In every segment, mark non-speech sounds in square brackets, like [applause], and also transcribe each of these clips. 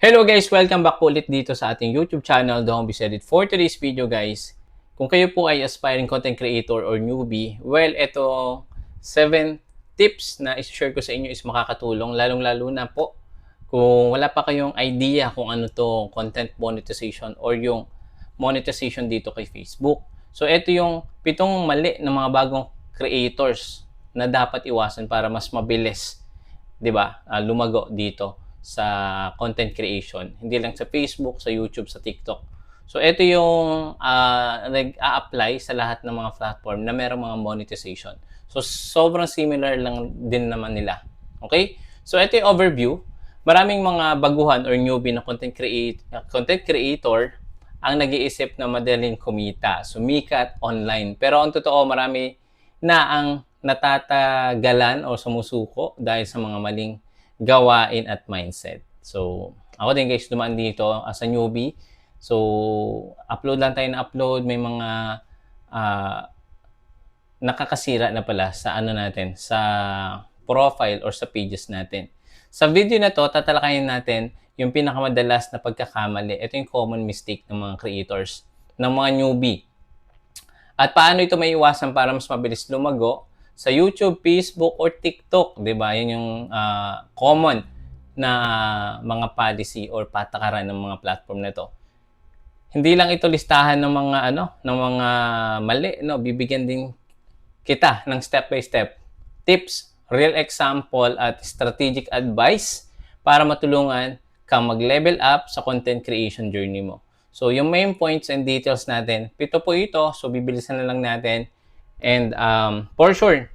Hello guys! Welcome back po ulit dito sa ating YouTube channel, The Home Edit. For today's video guys, kung kayo po ay aspiring content creator or newbie, well, ito 7 tips na isi-share ko sa inyo is makakatulong, lalong-lalo na po kung wala pa kayong idea kung ano to content monetization or yung monetization dito kay Facebook. So, ito yung pitong mali ng mga bagong creators na dapat iwasan para mas mabilis, 'di ba? ah, lumago dito sa content creation. Hindi lang sa Facebook, sa YouTube, sa TikTok. So, ito yung ah, nag-a-apply sa lahat ng mga platform na merong mga monetization. So, sobrang similar lang din naman nila. Okay? So, ito yung overview. Maraming mga baguhan or newbie na content, create, content creator ang nag-iisip na madaling kumita, sumikat online. Pero ang totoo, marami na ang natatagalan o sumusuko dahil sa mga maling gawain at mindset. So, ako din guys, dumaan dito as a newbie. So, upload lang tayo na upload. May mga ah, nakakasira na pala sa ano natin, sa profile or sa pages natin. Sa video na to, tatalakayin natin yung pinakamadalas na pagkakamali. Ito yung common mistake ng mga creators, ng mga newbie. At paano ito may iwasan para mas mabilis lumago sa YouTube, Facebook, or TikTok, 'di ba? Yan yung ah, common na mga policy or patakaran ng mga platform na to. Hindi lang ito listahan ng mga ano, ng mga mali, no? Bibigyan din kita ng step by step tips, real example at strategic advice para matulungan kang mag-level up sa content creation journey mo. So, yung main points and details natin, pito po ito. So, bibilisan na lang natin. And um, for sure,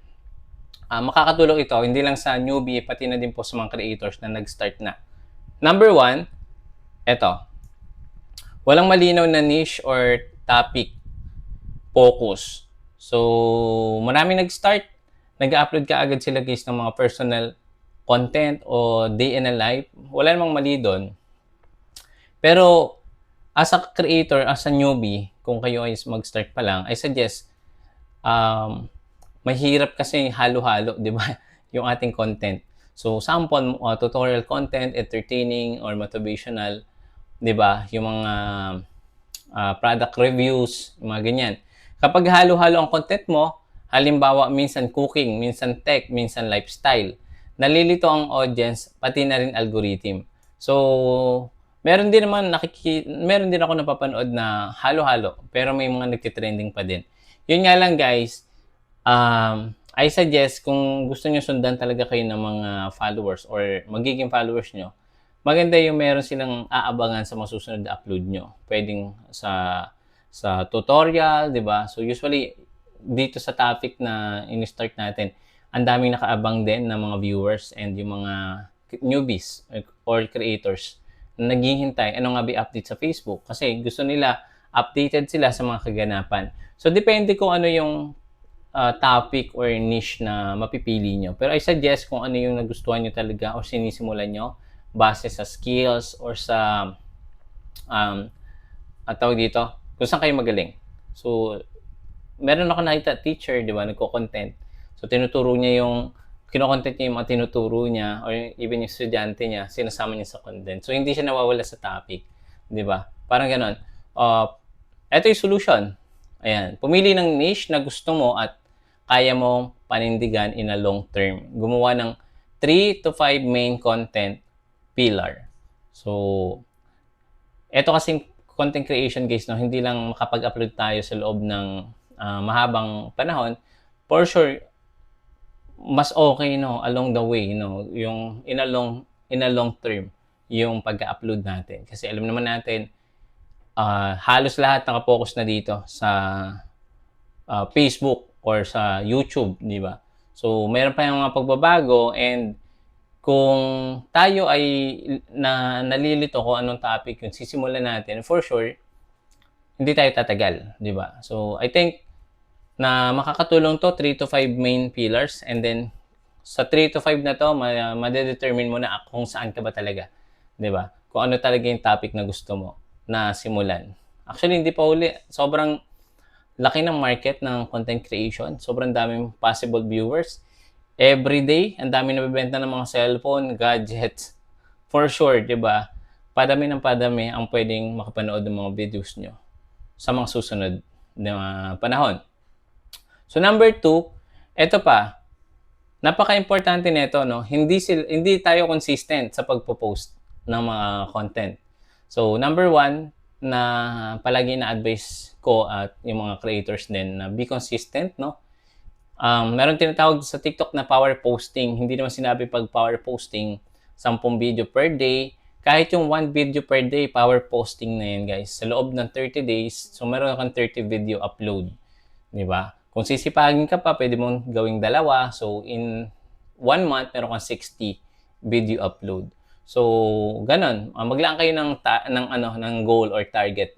ah, makakatulong ito hindi lang sa newbie, pati na din po sa mga creators na nag-start na. Number one, eto. Walang malinaw na niche or topic focus. So, marami nag-start. Nag-upload ka agad sila guys ng mga personal content o day in a life. Wala namang mali doon. Pero, as a creator, as a newbie, kung kayo ay mag-start pa lang, I suggest, um, mahirap kasi halo-halo, di ba? [laughs] Yung ating content. So, sample, uh, tutorial content, entertaining, or motivational, di ba? Yung mga uh, product reviews, yung mga ganyan. Kapag halo-halo ang content mo, halimbawa minsan cooking, minsan tech, minsan lifestyle, nalilito ang audience, pati na rin algorithm. So, meron din naman nakiki meron din ako napapanood na halo-halo, pero may mga nagtitrending pa din. Yun nga lang guys, um, I suggest kung gusto niyo sundan talaga kayo ng mga followers or magiging followers nyo, maganda yung meron silang aabangan sa masusunod na upload nyo. Pwedeng sa sa tutorial, 'di ba? So usually dito sa topic na in-start natin, ang daming nakaabang din ng mga viewers and yung mga newbies or creators na naghihintay ano nga ba update sa Facebook kasi gusto nila updated sila sa mga kaganapan. So depende kung ano yung uh, topic or niche na mapipili nyo. Pero I suggest kung ano yung nagustuhan nyo talaga o sinisimulan nyo base sa skills or sa um, at tawag dito, kung saan kayo magaling. So, meron ako nakita teacher, di ba, nagko-content. So, tinuturo niya yung, kinokontent niya yung mga tinuturo niya or even yung estudyante niya, sinasama niya sa content. So, hindi siya nawawala sa topic. Di ba? Parang ganon. Uh, ito yung solution. Ayan. Pumili ng niche na gusto mo at kaya mo panindigan in a long term. Gumawa ng 3 to 5 main content pillar. So, ito kasing content creation guys, no, hindi lang makapag-upload tayo sa loob ng uh, mahabang panahon. For sure, mas okay no along the way no yung in a long in a long term yung pag-upload natin kasi alam naman natin uh, halos lahat nakapokus na dito sa uh, Facebook or sa YouTube, di ba? So, mayroon pa yung mga pagbabago and kung tayo ay na nalilito kung anong topic yung sisimulan natin, for sure, hindi tayo tatagal, di ba? So, I think na makakatulong to 3 to 5 main pillars and then sa 3 to 5 na to, ma- madedetermine mo na kung saan ka ba talaga, di ba? Kung ano talaga yung topic na gusto mo na simulan. Actually, hindi pa uli. Sobrang laki ng market ng content creation. Sobrang daming possible viewers. Every day, ang dami nabibenta ng mga cellphone, gadgets. [laughs] For sure, di ba? padami ng padami ang pwedeng makapanood ng mga videos nyo sa mga susunod na panahon. So number two, eto pa, napaka-importante nito, no? Hindi sil hindi tayo consistent sa pagpo-post ng mga content. So number one na palagi na advice ko at yung mga creators din na be consistent, no? Um, meron tinatawag sa TikTok na power posting. Hindi naman sinabi pag power posting, 10 video per day. Kahit yung 1 video per day, power posting na yan, guys. Sa loob ng 30 days, so meron kang 30 video upload. Di ba? Kung sisipagin ka pa, pwede mong gawing dalawa. So, in one month, meron kang 60 video upload. So, ganun. Uh, maglaan kayo ng, ta- ng, ano, ng goal or target.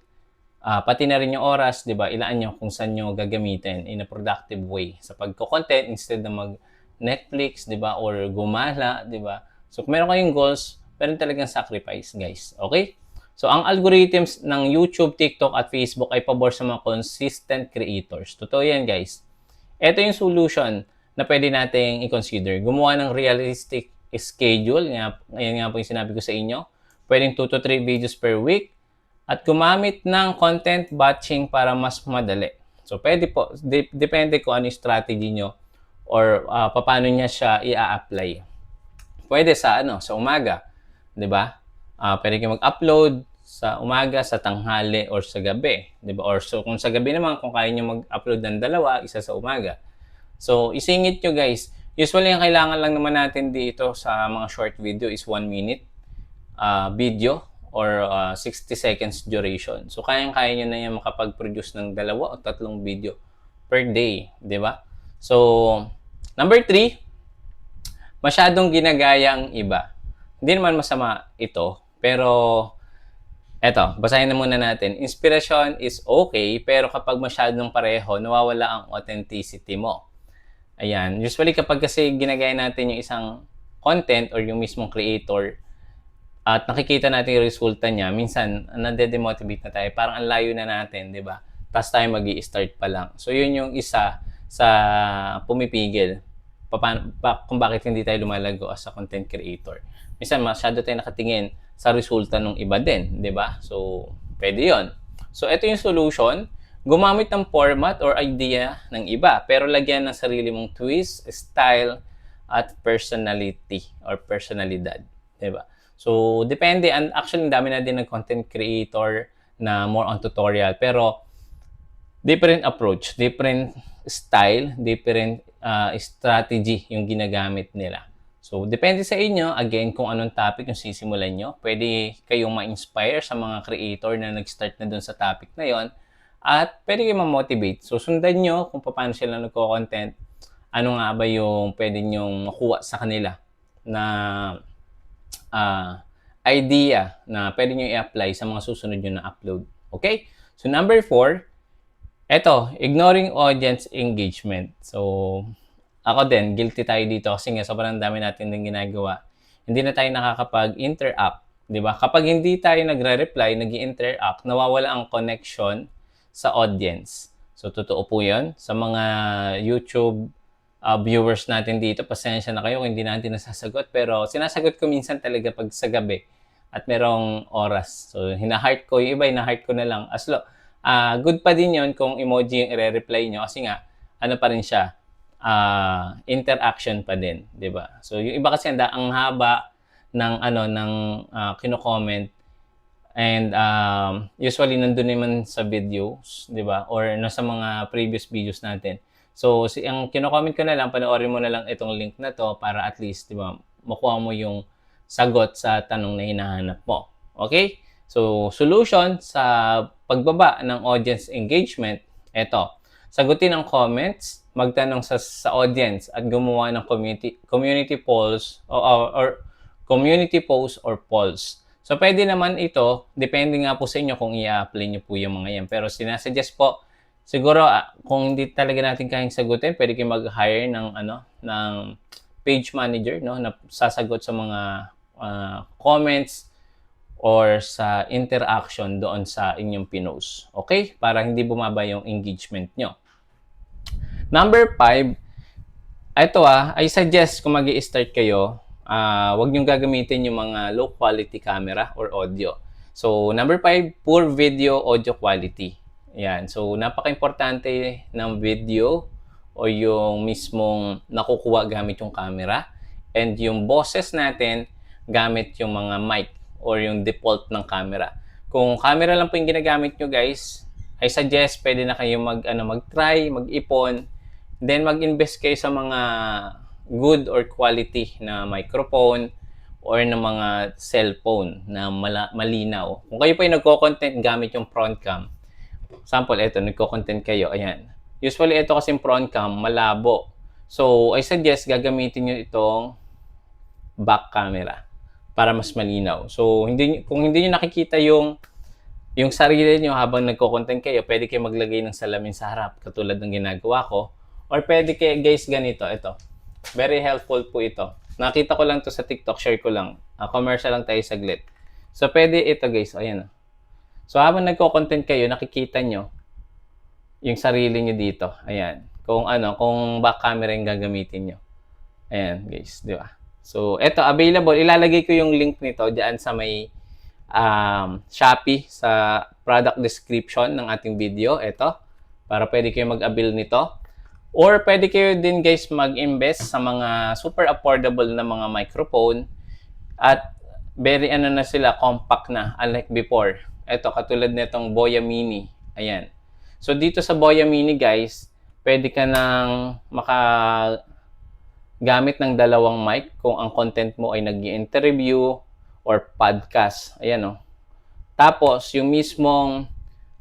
Uh, pati na rin yung oras, di ba? Ilaan nyo kung saan nyo gagamitin in a productive way. Sa pagko-content, instead na mag Netflix, di ba? Or gumala, di ba? So, kung meron kayong goals, meron talagang sacrifice, guys. Okay? So, ang algorithms ng YouTube, TikTok, at Facebook ay pabor sa mga consistent creators. Totoo yan, guys. Ito yung solution na pwede nating i-consider. Gumawa ng realistic schedule. Ngayon nga po yung sinabi ko sa inyo. Pwedeng 2 to 3 videos per week. At gumamit ng content batching para mas madali. So, pwede po. De- depende kung ano yung strategy nyo or uh, paano niya siya i-apply. Pwede sa ano, sa umaga, 'di ba? Uh, pwede kayo mag-upload sa umaga, sa tanghali or sa gabi, 'di ba? Or so kung sa gabi naman kung kaya niyo mag-upload ng dalawa, isa sa umaga. So, isingit nyo guys. Usually, ang kailangan lang naman natin dito sa mga short video is 1 minute uh, video or uh, 60 seconds duration. So, kayang-kaya nyo na yan makapag-produce ng dalawa o tatlong video per day, di ba? So, number three, masyadong ginagaya ang iba. Hindi naman masama ito, pero eto, basahin na muna natin. Inspiration is okay, pero kapag masyadong pareho, nawawala ang authenticity mo. Ayan. Usually kapag kasi ginagaya natin yung isang content or yung mismong creator at nakikita natin yung resulta niya, minsan nade-demotivate na tayo. Parang ang layo na natin, di ba? Tapos tayo mag start pa lang. So yun yung isa sa pumipigil paano, pa, kung bakit hindi tayo lumalago as a content creator. Minsan masyado tayo nakatingin sa resulta ng iba din, di ba? So, pwede yon. So, ito yung solution. Gumamit ng format or idea ng iba, pero lagyan ng sarili mong twist, style, at personality or personalidad. Di ba? So, depende. And actually, dami na din ng content creator na more on tutorial. Pero, different approach, different style, different uh, strategy yung ginagamit nila. So, depende sa inyo, again, kung anong topic yung sisimulan nyo. Pwede kayong ma-inspire sa mga creator na nag-start na dun sa topic na yon At pwede kayong ma-motivate. So, sundan nyo kung paano sila nagko-content. Ano nga ba yung pwede nyong makuha sa kanila na uh, idea na pwede nyo i-apply sa mga susunod nyo na upload. Okay? So, number four, eto, ignoring audience engagement. So, ako din, guilty tayo dito kasi nga sobrang dami natin din ginagawa. Hindi na tayo nakakapag-interact, 'di ba? Kapag hindi tayo nagre-reply, nag interact nawawala ang connection sa audience. So totoo po 'yon sa mga YouTube uh, viewers natin dito. Pasensya na kayo kung hindi natin nasasagot pero sinasagot ko minsan talaga pag sa gabi at merong oras. So hina-heart ko, yung iba hina-heart ko na lang. As lo, uh, good pa din 'yon kung emoji yung i-reply nyo kasi nga ano pa rin siya, uh, interaction pa din, 'di ba? So yung iba kasi ang, ang haba ng ano ng uh, kino-comment and um, usually nandun naman sa videos, 'di ba? Or nasa mga previous videos natin. So si ang kino-comment ko na lang, panoorin mo na lang itong link na to para at least 'di ba, makuha mo yung sagot sa tanong na hinahanap mo. Okay? So solution sa pagbaba ng audience engagement, ito. Sagutin ang comments, magtanong sa, sa audience at gumawa ng community community polls or, or, or community posts or polls. So pwede naman ito, depende nga po sa inyo kung i-apply niyo po yung mga yan. Pero sinasuggest po, siguro uh, kung hindi talaga natin kayang sagutin, pwede kayo mag-hire ng ano ng page manager no na sasagot sa mga uh, comments or sa interaction doon sa inyong pinost. Okay? Para hindi bumaba yung engagement nyo. Number five, ito ah, I suggest kung mag start kayo, ah wag niyong gagamitin yung mga low quality camera or audio. So, number five, poor video audio quality. Yan. So, napaka-importante ng video o yung mismong nakukuha gamit yung camera and yung boses natin gamit yung mga mic or yung default ng camera. Kung camera lang po yung ginagamit nyo guys, I suggest pwede na kayo mag, ano, mag-try, mag-ipon, then mag-invest kayo sa mga good or quality na microphone or ng mga cellphone na mala- malinaw. Kung kayo po yung nagko-content gamit yung front cam, Sample, ito, nagko-content kayo. Ayan. Usually, ito kasi front cam, malabo. So, I suggest gagamitin nyo itong back camera para mas malinaw. So, hindi, kung hindi nyo nakikita yung yung sarili nyo habang nagko-content kayo, pwede kayo maglagay ng salamin sa harap, katulad ng ginagawa ko. Or pwede kayo, guys, ganito, ito. Very helpful po ito. Nakita ko lang to sa TikTok, share ko lang. Uh, commercial lang tayo saglit. So, pwede ito, guys. Ayan. oh. So, habang nagko-content kayo, nakikita nyo yung sarili nyo dito. Ayan. Kung ano, kung back camera yung gagamitin nyo. Ayan, guys. Di ba? So, eto, available. Ilalagay ko yung link nito dyan sa may um, Shopee sa product description ng ating video. Ito. Para pwede kayo mag-avail nito. Or pwede kayo din guys mag-invest sa mga super affordable na mga microphone at very ano na sila, compact na, unlike before. Ito, katulad nitong Boya Mini. Ayan. So, dito sa Boya Mini, guys, pwede ka nang maka gamit ng dalawang mic kung ang content mo ay nag interview or podcast. Ayan, oh. Tapos, yung mismong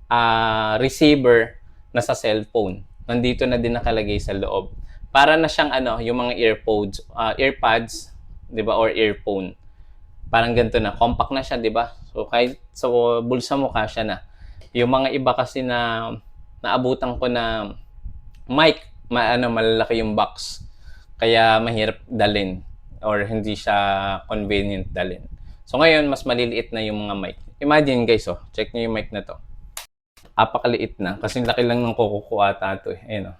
ah, receiver na sa cellphone. Nandito na din nakalagay sa loob. Para na siyang ano, yung mga earpods, ah, earpads, 'di ba, or earphone parang ganito na, compact na siya, di ba? So, kahit sa so, bulsa mo, kasya na. Yung mga iba kasi na naabutan ko na mic, ma, ano, malalaki yung box. Kaya mahirap dalin or hindi siya convenient dalin. So, ngayon, mas maliliit na yung mga mic. Imagine guys, oh, check nyo yung mic na to. Apakaliit na. Kasi laki lang ng kukuha ata. Eh. Ayan, oh.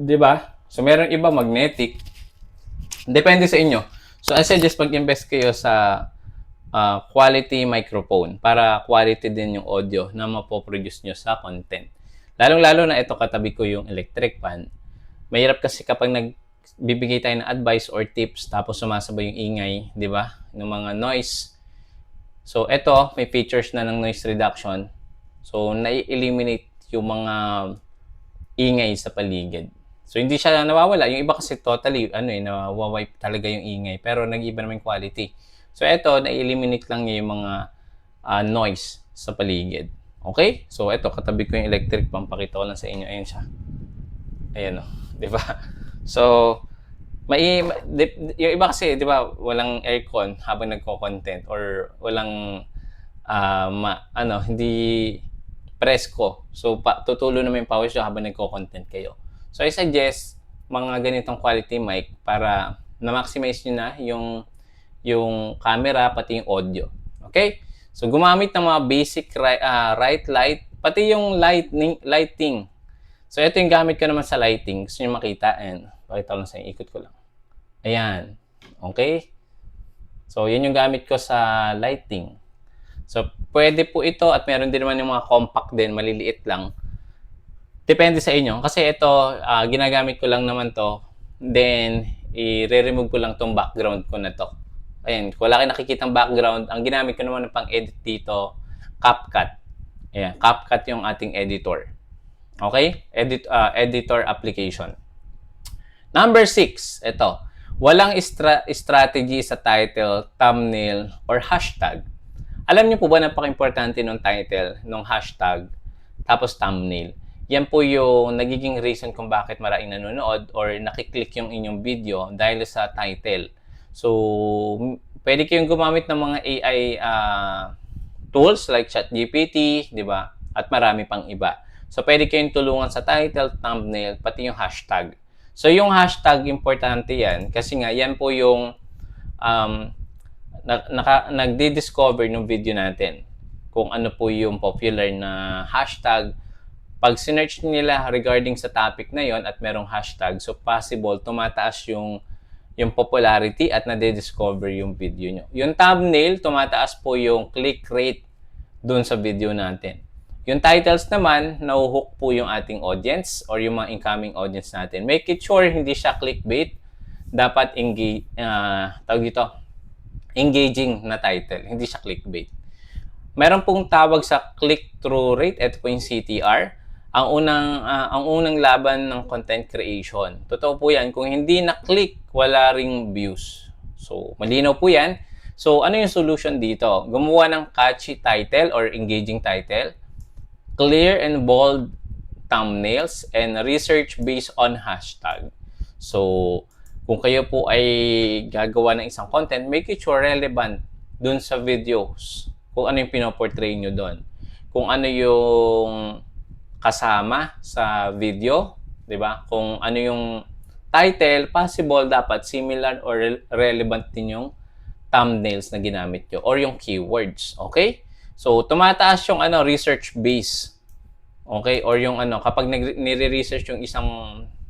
Di ba? So, meron iba magnetic. Depende sa inyo. So, I suggest mag-invest kayo sa uh, quality microphone para quality din yung audio na mapoproduce nyo sa content. Lalong-lalo na ito katabi ko yung electric fan. Mahirap kasi kapag nagbibigay tayo ng advice or tips tapos sumasabay yung ingay, di ba? Ng mga noise. So, ito, may features na ng noise reduction. So, nai-eliminate yung mga ingay sa paligid. So, hindi siya nawawala. Yung iba kasi totally, ano eh, nawawipe talaga yung ingay. Pero nag-iba naman yung quality. So, ito, na-eliminate lang niya yung mga uh, noise sa paligid. Okay? So, ito, katabi ko yung electric pump. Pakita ko lang sa inyo. Ayan siya. Ayan o. Oh. Di ba? [laughs] So, may, yung iba kasi, di ba, walang aircon habang nagko-content or walang, uh, ma, ano, hindi presko. So, pa, tutulo naman yung power siya habang nagko-content kayo. So I suggest mga ganitong quality mic para na-maximize nyo na yung, yung camera pati yung audio. Okay? So gumamit ng mga basic right, uh, right light, pati yung lighting, lighting. So ito yung gamit ko naman sa lighting. Gusto nyo makita? And pakita ko lang sa inyo. Ikot ko lang. Ayan. Okay? So yun yung gamit ko sa lighting. So pwede po ito at meron din naman yung mga compact din, maliliit lang. Depende sa inyo. Kasi ito, uh, ginagamit ko lang naman to. Then, i-remove ko lang tong background ko na to. Ayan, wala kayo nakikitang background, ang ginamit ko naman pang edit dito, CapCut. Ayan, CapCut yung ating editor. Okay? Edit, uh, editor application. Number 6, ito. Walang stra- strategy sa title, thumbnail, or hashtag. Alam niyo po ba napaka-importante ng title, ng hashtag, tapos thumbnail yan po yung nagiging reason kung bakit maraming nanonood or nakiklik yung inyong video dahil sa title. So, pwede kayong gumamit ng mga AI uh, ah, tools like ChatGPT, di ba? At marami pang iba. So, pwede kayong tulungan sa title, thumbnail, pati yung hashtag. So, yung hashtag, importante yan kasi nga, yan po yung um, na, nagdi-discover ng video natin kung ano po yung popular na hashtag pag sinearch nila regarding sa topic na yon at merong hashtag, so possible tumataas yung yung popularity at nade-discover yung video nyo. Yung thumbnail, tumataas po yung click rate dun sa video natin. Yung titles naman, nauhook po yung ating audience or yung mga incoming audience natin. Make it sure hindi siya clickbait. Dapat engage, uh, tawag dito, engaging na title. Hindi siya clickbait. Meron pong tawag sa click-through rate. Ito po yung CTR ang unang uh, ang unang laban ng content creation. Totoo po 'yan. Kung hindi na-click, wala ring views. So, malinaw po 'yan. So, ano yung solution dito? Gumawa ng catchy title or engaging title, clear and bold thumbnails, and research based on hashtag. So, kung kayo po ay gagawa ng isang content, make it sure relevant dun sa videos. Kung ano yung pinoportray nyo doon. Kung ano yung kasama sa video, 'di ba? Kung ano yung title, possible dapat similar or re- relevant din yung thumbnails na ginamit nyo or yung keywords, okay? So, tumataas yung ano, research base. Okay? Or yung ano, kapag nire-research yung isang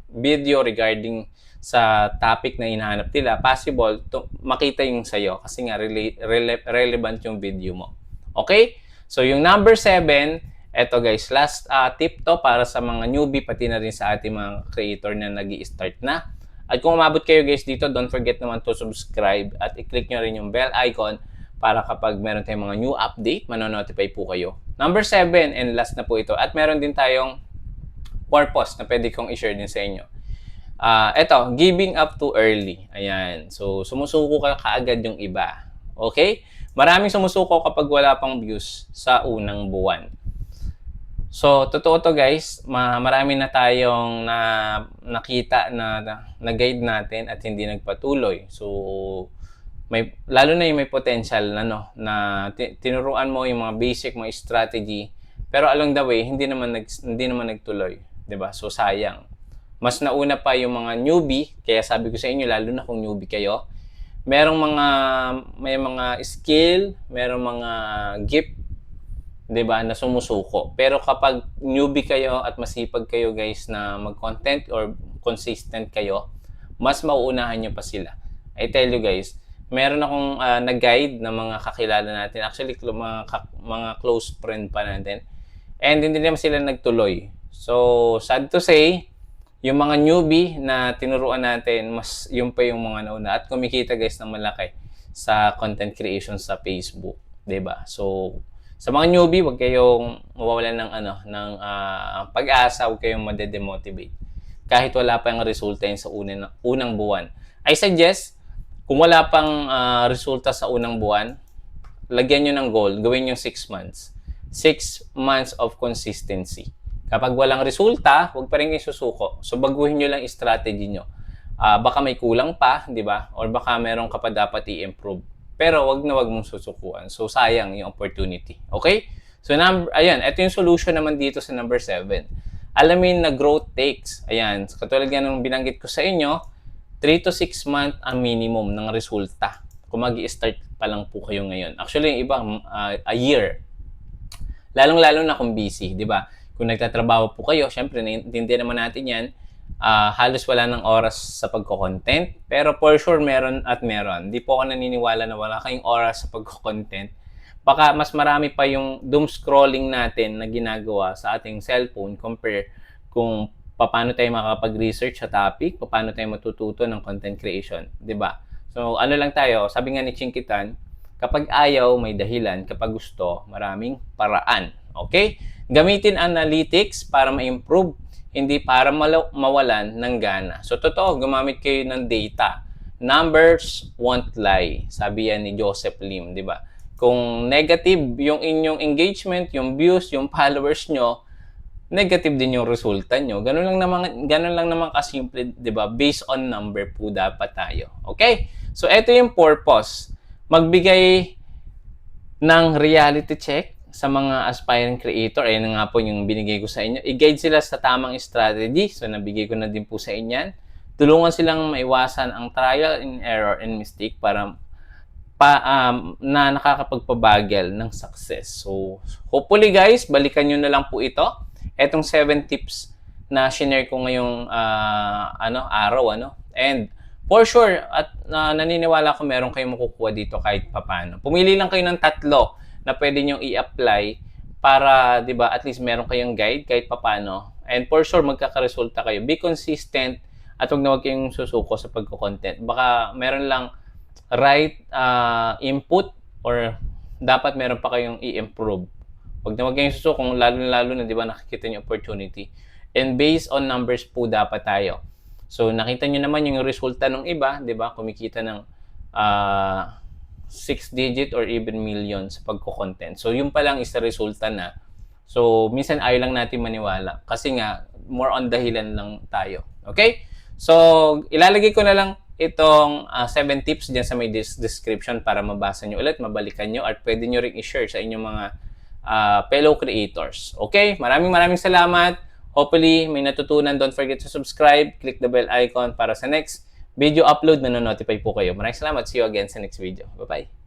video regarding sa topic na hinahanap nila, possible to makita yung sa'yo kasi nga rele- rele- relevant yung video mo. Okay? So, yung number 7, Eto guys, last uh, tip to para sa mga newbie pati na rin sa ating mga creator na nag start na. At kung umabot kayo guys dito, don't forget naman to subscribe at i-click nyo rin yung bell icon para kapag meron tayong mga new update, manonotify po kayo. Number 7 and last na po ito. At meron din tayong purpose na pwede kong i-share din sa inyo. Uh, eto, giving up too early. Ayan. So, sumusuko ka kaagad yung iba. Okay? Maraming sumusuko kapag wala pang views sa unang buwan. So, totoo to guys, marami na tayong na, nakita na, na, guide natin at hindi nagpatuloy. So, may, lalo na yung may potential na, no, na tinuruan mo yung mga basic, mga strategy, pero along the way, hindi naman, nag, hindi naman nagtuloy. 'di ba So, sayang. Mas nauna pa yung mga newbie, kaya sabi ko sa inyo, lalo na kung newbie kayo, merong mga, may mga skill, merong mga gift 'di ba, na sumusuko. Pero kapag newbie kayo at masipag kayo guys na mag-content or consistent kayo, mas mauunahan niyo pa sila. I tell you guys, meron akong uh, nag-guide ng mga kakilala natin. Actually, mga, mga close friend pa natin. And hindi naman sila nagtuloy. So, sad to say, yung mga newbie na tinuruan natin, mas yung pa yung mga nauna. At kumikita guys ng malaki sa content creation sa Facebook. ba So, sa mga newbie, wag kayong mawawalan ng ano, ng uh, pag-asa, wag kayong madedemotivate. Kahit wala pa yung resulta sa unang, unang buwan. I suggest, kung wala pang uh, resulta sa unang buwan, lagyan nyo ng goal, gawin yung 6 months. 6 months of consistency. Kapag walang resulta, huwag pa rin isusuko. So, baguhin nyo lang strategy nyo. Uh, baka may kulang pa, di ba? Or baka meron ka pa dapat i-improve pero wag na wag mong susukuan. So, sayang yung opportunity. Okay? So, number, ayan, ito yung solution naman dito sa number 7. Alamin na growth takes. Ayan, katulad nga nung binanggit ko sa inyo, 3 to 6 month ang minimum ng resulta. Kung mag start pa lang po kayo ngayon. Actually, yung iba, uh, a year. Lalong-lalo na kung busy, di ba? Kung nagtatrabaho po kayo, syempre, naiintindihan naman natin yan, uh, halos wala ng oras sa pagko-content. Pero for sure, meron at meron. Di po ako naniniwala na wala kayong oras sa pagko-content. Baka mas marami pa yung doom scrolling natin na ginagawa sa ating cellphone compare kung paano tayo makapag-research sa topic, paano tayo matututo ng content creation, 'di ba? So, ano lang tayo, sabi nga ni Chinkitan, kapag ayaw, may dahilan, kapag gusto, maraming paraan. Okay? Gamitin analytics para ma-improve hindi para mawalan ng gana. So, totoo, gumamit kayo ng data. Numbers won't lie. Sabi yan ni Joseph Lim, di ba? Kung negative yung inyong engagement, yung views, yung followers nyo, negative din yung resulta nyo. Ganun lang naman, ganun lang naman kasimple, di ba? Based on number po dapat tayo. Okay? So, ito yung purpose. Magbigay ng reality check sa mga aspiring creator, ayun nga po yung binigay ko sa inyo. I-guide sila sa tamang strategy. So, nabigay ko na din po sa inyo. Tulungan silang maiwasan ang trial and error and mistake para pa, um, na nakakapagpabagal ng success. So, hopefully guys, balikan nyo na lang po ito. Etong 7 tips na share ko ngayong uh, ano, araw. Ano? And for sure, at na naniniwala ko meron kayong makukuha dito kahit papano. Pumili lang kayo ng tatlo na pwede nyo i-apply para, di ba, at least meron kayong guide kahit papano. And for sure, magkakaresulta kayo. Be consistent at huwag na huwag kayong susuko sa pagko-content. Baka meron lang right ah, input or dapat meron pa kayong i-improve. Huwag na huwag kayong susuko kung lalo-lalo na, di ba, nakikita nyo opportunity. And based on numbers po dapat tayo. So, nakita nyo naman yung resulta ng iba, di ba? Kumikita ng ah, six digit or even million sa pagko-content. So, yun pa lang is resulta na. So, minsan ayaw lang natin maniwala. Kasi nga, more on dahilan lang tayo. Okay? So, ilalagay ko na lang itong 7 tips dyan sa may description para mabasa nyo ulit, mabalikan nyo, at pwede nyo rin i-share sa inyong mga ah, fellow creators. Okay? Maraming maraming salamat. Hopefully, may natutunan. Don't forget to subscribe. Click the bell icon para sa next video upload na notify po kayo. Maraming salamat. See you again sa next video. Bye-bye.